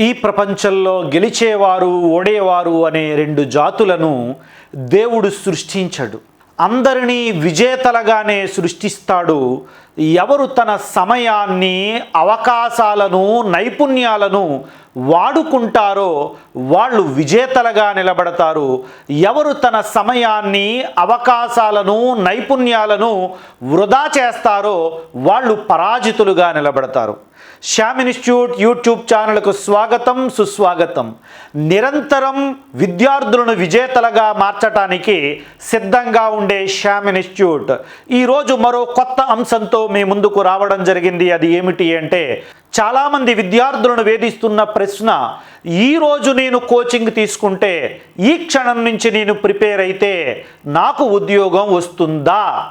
ఈ ప్రపంచంలో గెలిచేవారు ఓడేవారు అనే రెండు జాతులను దేవుడు సృష్టించడు. అందరినీ విజేతలుగానే సృష్టిస్తాడు. ఎవరు తన సమయాన్ని అవకాశాలను నైపుణ్యాలను వాడుకుంటారో వాళ్ళు విజేతలుగా నిలబడతారు. ఎవరు తన సమయాన్ని అవకాశాలను నైపుణ్యాలను వృధా చేస్తారో వాళ్ళు పరాజితులుగా నిలబడతారు. శ్యామ్ ఇన్స్టిట్యూట్ యూట్యూబ్ ఛానల్కు స్వాగతం సుస్వాగతం. నిరంతరం విద్యార్థులను విజేతలుగా మార్చటానికి సిద్ధంగా ఉండే శ్యామ్ ఇన్స్టిట్యూట్. ఈరోజు మరో కొత్త అంశంతో మీ ముందుకు రావడం జరిగింది. అది ఏమిటి అంటే చాలామంది విద్యార్థులను వేధిస్తున్న ప్రశ్న ఈరోజు నేను కోచింగ్ తీసుకుంటే ఈ క్షణం నుంచి నేను ప్రిపేర్ అయితే నాకు ఉద్యోగం వస్తుందా?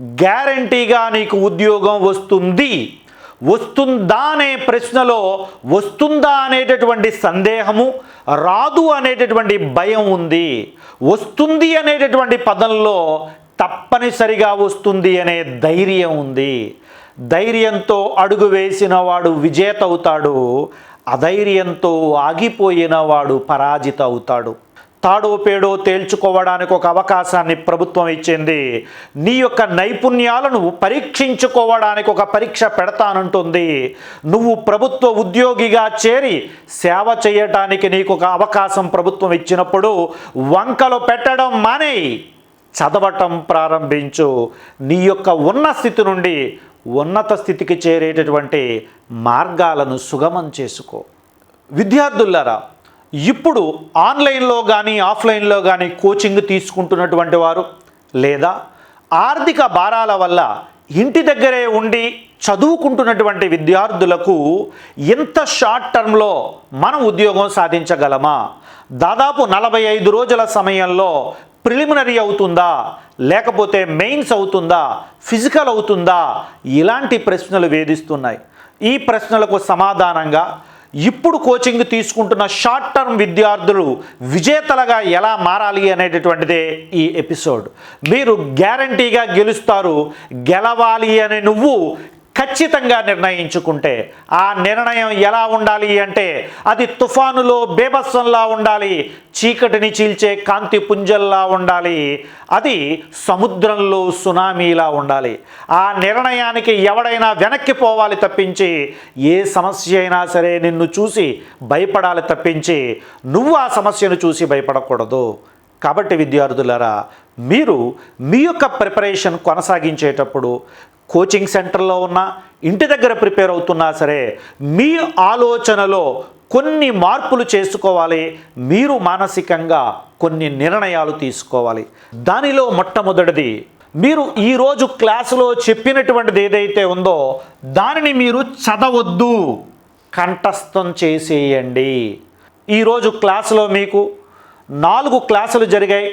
గ్యారంటీగా నీకు ఉద్యోగం వస్తుంది. వస్తుందా? అనే ప్రశ్నలో వస్తుందా అనేటటువంటి సందేహము రాదు అనేటటువంటి భయం ఉంది. వస్తుంది అనేటటువంటి పదంలో తప్పనిసరిగా వస్తుంది అనే ధైర్యం ఉంది. ధైర్యంతో అడుగు వేసిన వాడు విజేత అవుతాడు అధైర్యంతో ఆగిపోయిన వాడు పరాజిత అవుతాడు తాడో పేడో తేల్చుకోవడానికి ఒక అవకాశాన్ని ప్రభుత్వం ఇచ్చింది. నీ యొక్క నైపుణ్యాలను పరీక్షించుకోవడానికి ఒక పరీక్ష పెడతానంటుంది. నువ్వు ప్రభుత్వ ఉద్యోగిగా చేరి సేవ చేయటానికి నీకు ఒక అవకాశం ప్రభుత్వం ఇచ్చినప్పుడు వంకలు పెట్టడం మానేయి. చదవటం ప్రారంభించు. నీ యొక్క ఉన్న స్థితి నుండి ఉన్నత స్థితికి చేరేటటువంటి మార్గాలను సుగమం చేసుకో. విద్యార్థులారా ఇప్పుడు ఆన్లైన్లో కానీ ఆఫ్లైన్లో కానీ కోచింగ్ తీసుకుంటున్నటువంటి వారు లేదా ఆర్థిక భారాల వల్ల ఇంటి దగ్గరే ఉండి చదువుకుంటున్నటువంటి విద్యార్థులకు ఎంత షార్ట్ టర్మ్లో మనం ఉద్యోగం సాధించగలమా? దాదాపు నలభై ఐదు రోజుల సమయంలో ప్రిలిమినరీ అవుతుందా? లేకపోతే మెయిన్స్ అవుతుందా? ఫిజికల్ అవుతుందా? ఇలాంటి ప్రశ్నలు వేధిస్తున్నాయి. ఈ ప్రశ్నలకు సమాధానంగా ఇప్పుడు కోచింగ్ తీసుకుంటున్న షార్ట్ టర్మ్ విద్యార్థులు విజేతలుగా ఎలా మారాలి అనేటటువంటిదే ఈ ఎపిసోడ్. మీరు గ్యారంటీగా గెలుస్తారు. గెలవాలి అని నువ్వు ఖచ్చితంగా నిర్ణయించుకుంటే ఆ నిర్ణయం ఎలా ఉండాలి అంటే అది తుఫానులో బేభత్సంలా ఉండాలి చీకటిని చీల్చే కాంతి పుంజల్లా ఉండాలి అది సముద్రంలో సునామీలా ఉండాలి. ఆ నిర్ణయానికి ఎవడైనా వెనక్కి పోవాలి తప్పించి ఏ సమస్య అయినా సరే నిన్ను చూసి భయపడాలి తప్పించి నువ్వు ఆ సమస్యను చూసి భయపడకూడదు. కాబట్టి విద్యార్థులారా మీరు మీ యొక్క ప్రిపరేషన్ కొనసాగించేటప్పుడు కోచింగ్ సెంటర్లో ఉన్న ఇంటి దగ్గర ప్రిపేర్ అవుతున్నా సరే మీ ఆలోచనలో కొన్ని మార్పులు చేసుకోవాలి మీరు మానసికంగా కొన్ని నిర్ణయాలు తీసుకోవాలి. దానిలో మొట్టమొదటిది మీరు ఈరోజు క్లాసులో చెప్పినటువంటిది ఏదైతే ఉందో దానిని మీరు చదవద్దు. కంఠస్థం చేసేయండి. ఈరోజు క్లాసులో మీకు నాలుగు క్లాసులు జరిగాయి.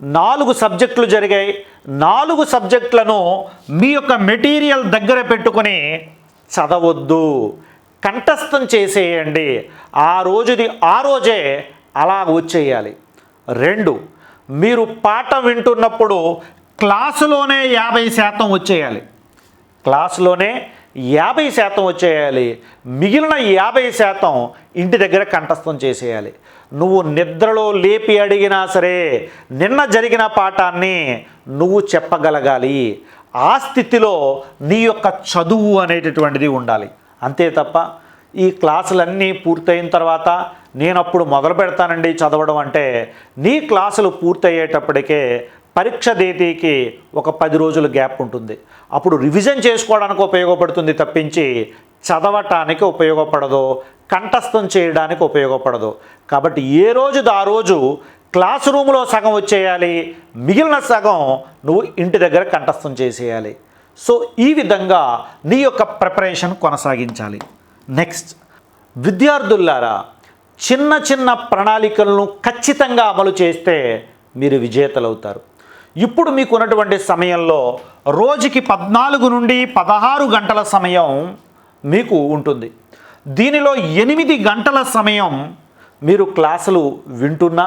నాలుగు సబ్జెక్టులు జరిగాయి. నాలుగు సబ్జెక్టులను మీ యొక్క మెటీరియల్ దగ్గర పెట్టుకొని చదవద్దు. కంఠస్థం చేసేయండి. ఆ రోజుది ఆ రోజే అలా వచ్చేయాలి. రెండు మీరు పాట వింటున్నప్పుడు క్లాసులోనే యాభై శాతం వచ్చేయాలి. క్లాసులోనే యాభై శాతం వచ్చేయాలి. మిగిలిన యాభై శాతం ఇంటి దగ్గర కంఠస్థం చేసేయాలి. నువ్వు నిద్రలో లేపి అడిగినా సరే నిన్న జరిగిన పాఠాన్ని నువ్వు చెప్పగలగాలి. ఆ స్థితిలో నీ యొక్క చదువు అనేటటువంటిది ఉండాలి. అంతే తప్ప ఈ క్లాసులన్నీ పూర్తయిన తర్వాత నేను అప్పుడు మొదలు పెడతానండి చదవడం అంటే నీ క్లాసులు పూర్తయ్యేటప్పటికే పరీక్ష తేదీకి ఒక పది రోజులు గ్యాప్ ఉంటుంది. అప్పుడు రివిజన్ చేసుకోవడానికి ఉపయోగపడుతుంది తప్పించి చదవటానికి ఉపయోగపడదు కంఠస్థం చేయడానికి ఉపయోగపడదు. కాబట్టి ఏ రోజుది ఆ రోజు క్లాస్ రూమ్లో సగం వచ్చేయాలి మిగిలిన సగం నువ్వు ఇంటి దగ్గర కంఠస్థం చేసేయాలి. సో ఈ విధంగా నీ యొక్క ప్రిపరేషన్ కొనసాగించాలి. నెక్స్ట్ విద్యార్థులారా చిన్న చిన్న ప్రణాళికలను ఖచ్చితంగా అమలు చేస్తే మీరు విజేతలవుతారు. ఇప్పుడు మీకు ఉన్నటువంటి సమయంలో రోజుకి పద్నాలుగు నుండి పదహారు గంటల సమయం మీకు ఉంటుంది. దీనిలో ఎనిమిది గంటల సమయం మీరు క్లాసులు వింటున్నా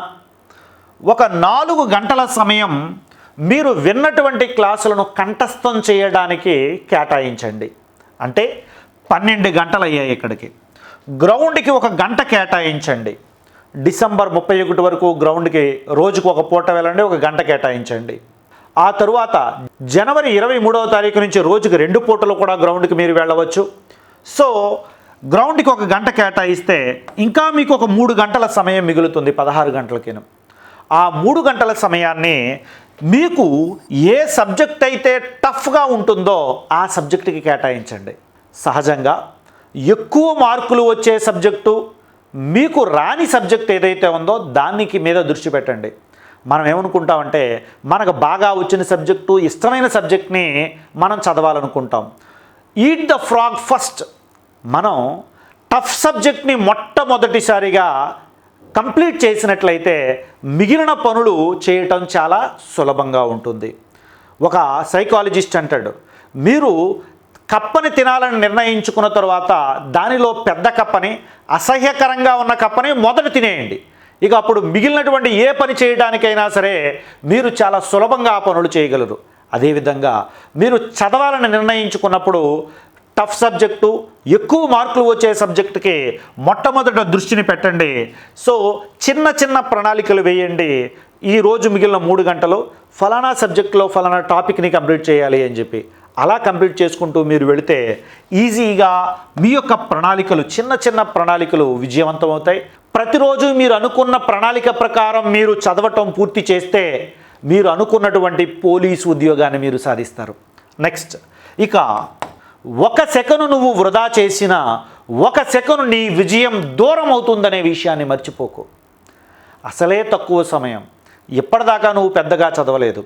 ఒక నాలుగు గంటల సమయం మీరు విన్నటువంటి క్లాసులను కంఠస్థం చేయడానికి కేటాయించండి. అంటే పన్నెండు గంటలు అయ్యాయి ఇక్కడికి. గ్రౌండ్కి ఒక గంట కేటాయించండి. డిసెంబర్ ముప్పై ఒకటి వరకు గ్రౌండ్కి రోజుకు ఒక పూట వెళ్ళండి ఒక గంట కేటాయించండి. ఆ తరువాత జనవరి ఇరవై మూడవ తారీఖు నుంచి రోజుకి రెండు పూటలు కూడా గ్రౌండ్కి మీరు వెళ్ళవచ్చు. సో గ్రౌండ్కి ఒక గంట కేటాయిస్తే ఇంకా మీకు ఒక మూడు గంటల సమయం మిగులుతుంది పదహారు గంటలకిను ఆ మూడు గంటల సమయాన్ని మీకు ఏ సబ్జెక్ట్ అయితే టఫ్గా ఉంటుందో ఆ సబ్జెక్టుకి కేటాయించండి. సహజంగా ఎక్కువ మార్కులు వచ్చే సబ్జెక్టు మీకు రాని సబ్జెక్ట్ ఏదైతే ఉందో దానికి మీద దృష్టి పెట్టండి. మనం ఏమనుకుంటామంటే మనకు బాగా వచ్చిన సబ్జెక్టు ఇష్టమైన సబ్జెక్ట్ని మనం చదవాలనుకుంటాం. ఈట్ ద ఫ్రాగ్ ఫస్ట్ మనం టఫ్ సబ్జెక్ట్ని మొట్టమొదటిసారిగా కంప్లీట్ చేసినట్లయితే మిగిలిన పనులు చేయటం చాలా సులభంగా ఉంటుంది. ఒక సైకాలజిస్ట్ అంటాడు మీరు కప్పని తినాలని నిర్ణయించుకున్న తర్వాత దానిలో పెద్ద కప్పని అసహ్యకరంగా ఉన్న కప్పని మొదట తినేయండి. ఇక అప్పుడు మిగిలినటువంటి ఏ పని చేయడానికైనా సరే మీరు చాలా సులభంగా ఆ పనులు చేయగలరు. అదేవిధంగా మీరు చదవాలని నిర్ణయించుకున్నప్పుడు టఫ్ సబ్జెక్టు ఎక్కువ మార్కులు వచ్చే సబ్జెక్టుకి మొట్టమొదట దృష్టిని పెట్టండి. సో చిన్న చిన్న ప్రణాళికలు వేయండి. ఈ రోజు మిగిలిన మూడు గంటలు ఫలానా సబ్జెక్టులో ఫలానా టాపిక్ని కంప్లీట్ చేయాలి అని చెప్పి. అలా కంప్లీట్ చేసుకుంటూ మీరు వెళితే ఈజీగా మీ యొక్క ప్రణాళికలు చిన్న చిన్న ప్రణాళికలు విజయవంతం అవుతాయి ప్రతిరోజు మీరు అనుకున్న ప్రణాళిక ప్రకారం మీరు చదవటం పూర్తి చేస్తే మీరు అనుకున్నటువంటి పోలీసు ఉద్యోగాన్ని మీరు సాధిస్తారు. నెక్స్ట్ ఇక ఒక సెకను నువ్వు వృధా చేసిన ఒక సెకను నీ విజయం దూరం అవుతుందనే విషయాన్ని మర్చిపోకు. అసలే తక్కువ సమయం. ఇప్పటిదాకా నువ్వు పెద్దగా చదవలేదు.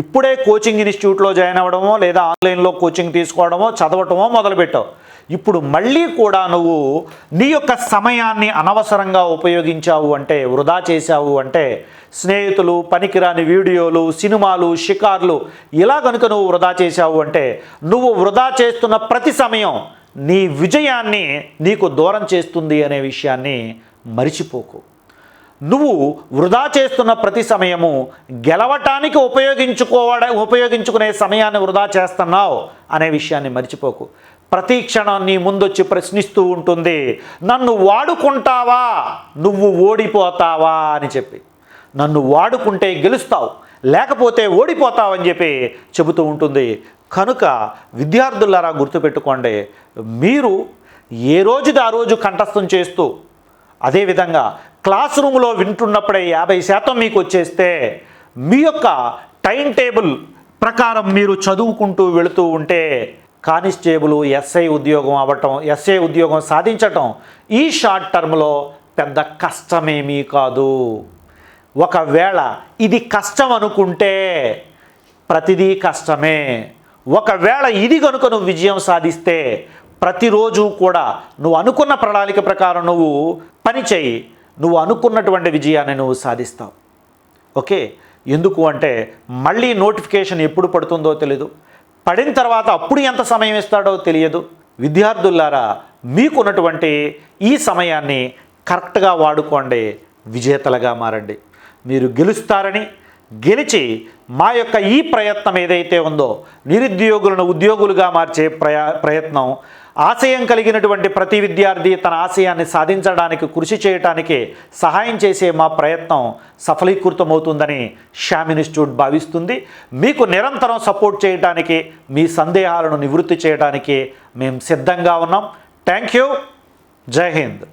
ఇప్పుడే కోచింగ్ ఇన్స్టిట్యూట్లో జాయిన్ అవ్వడమో లేదా ఆన్లైన్లో కోచింగ్ తీసుకోవడమో చదవటమో మొదలుపెట్టావు. ఇప్పుడు మళ్ళీ కూడా నువ్వు నీ యొక్క సమయాన్ని అనవసరంగా ఉపయోగించావు అంటే వృధా చేశావు అంటే స్నేహితులు పనికిరాని వీడియోలు సినిమాలు షికార్లు ఇలా కనుక నువ్వు వృధా చేశావు అంటే నువ్వు వృధా చేస్తున్న ప్రతి సమయం నీ విజయాన్ని నీకు దూరం చేస్తుంది అనే విషయాన్ని మరిచిపోకు. నువ్వు వృధా చేస్తున్న ప్రతి సమయము గెలవటానికి ఉపయోగించుకోవడ ఉపయోగించుకునే సమయాన్ని వృధా చేస్తున్నావు అనే విషయాన్ని మర్చిపోకు. ప్రతి క్షణం నీ ముందొచ్చి ప్రశ్నిస్తూ ఉంటుంది నన్ను వాడుకుంటావా? నువ్వు ఓడిపోతావా? అని చెప్పి. నన్ను వాడుకుంటే గెలుస్తావు లేకపోతే ఓడిపోతావని చెప్పి చెబుతూ ఉంటుంది. కనుక విద్యార్థులారా గుర్తుపెట్టుకోండి మీరు ఏ రోజుది ఆ రోజు కంఠస్థం చేస్తూ అదేవిధంగా క్లాస్ రూమ్లో వింటున్నప్పుడే యాభై శాతం మీకు వచ్చేస్తే మీ యొక్క టైం టేబుల్ ప్రకారం మీరు చదువుకుంటూ వెళుతూ ఉంటే కానిస్టేబుల్ ఎస్ఐ ఉద్యోగం అవ్వటం ఎస్ఐ ఉద్యోగం సాధించటం ఈ షార్ట్ టర్మ్లో పెద్ద కష్టమేమీ కాదు. ఒకవేళ ఇది కష్టం అనుకుంటే ప్రతిదీ కష్టమే. ఒకవేళ ఇది కనుక నువ్వు విజయం సాధిస్తే ప్రతిరోజు కూడా నువ్వు అనుకున్న ప్రణాళిక ప్రకారం నువ్వు పని చేయి. నువ్వు అనుకున్నటువంటి విజయాన్ని నువ్వు సాధిస్తావు. ఓకే? ఎందుకు అంటే మళ్ళీ నోటిఫికేషన్ ఎప్పుడు పడుతుందో తెలియదు పడిన తర్వాత అప్పుడు ఎంత సమయం ఇస్తాడో తెలియదు. విద్యార్థులారా మీకున్నటువంటి ఈ సమయాన్ని కరెక్ట్గా వాడుకోండి. విజేతలుగా మారండి. మీరు గెలుస్తారని గెలిచి మా యొక్క ఈ ప్రయత్నం ఏదైతే ఉందో నిరుద్యోగులను ఉద్యోగులుగా మార్చే ప్రయా ప్రయత్నం ఆశయం కలిగినటువంటి ప్రతి విద్యార్థి తన ఆశయాన్ని సాధించడానికి కృషి చేయటానికి సహాయం చేసే మా ప్రయత్నం సఫలీకృతమవుతుందని శ్యామ్ ఇన్స్టిట్యూట్ భావిస్తుంది. మీకు నిరంతరం సపోర్ట్ చేయడానికి మీ సందేహాలను నివృత్తి చేయడానికి మేము సిద్ధంగా ఉన్నాం. Thank you. జై హింద్.